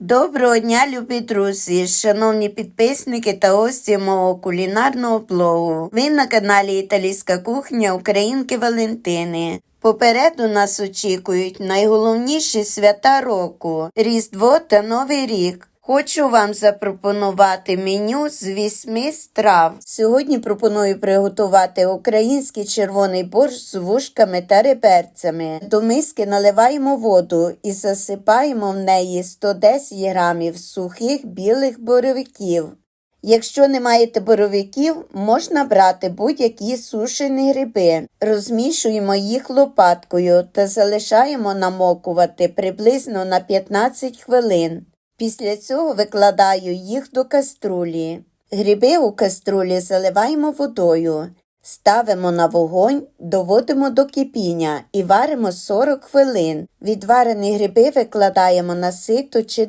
Доброго дня, любі друзі, шановні підписники та гості мого кулінарного блогу. Ви на каналі Італійська кухня Українки Валентини. Попереду нас очікують найголовніші свята року Різдво та Новий рік. Хочу вам запропонувати меню з вісьми страв. Сьогодні пропоную приготувати український червоний борщ з вушками та реберцями. До миски наливаємо воду і засипаємо в неї 110 грамів сухих білих боровиків. Якщо не маєте боровиків, можна брати будь-які сушені гриби. Розмішуємо їх лопаткою та залишаємо намокувати приблизно на 15 хвилин. Після цього викладаю їх до каструлі. Гриби у каструлі заливаємо водою, ставимо на вогонь, доводимо до кипіння і варимо 40 хвилин. Відварені гриби викладаємо на сито чи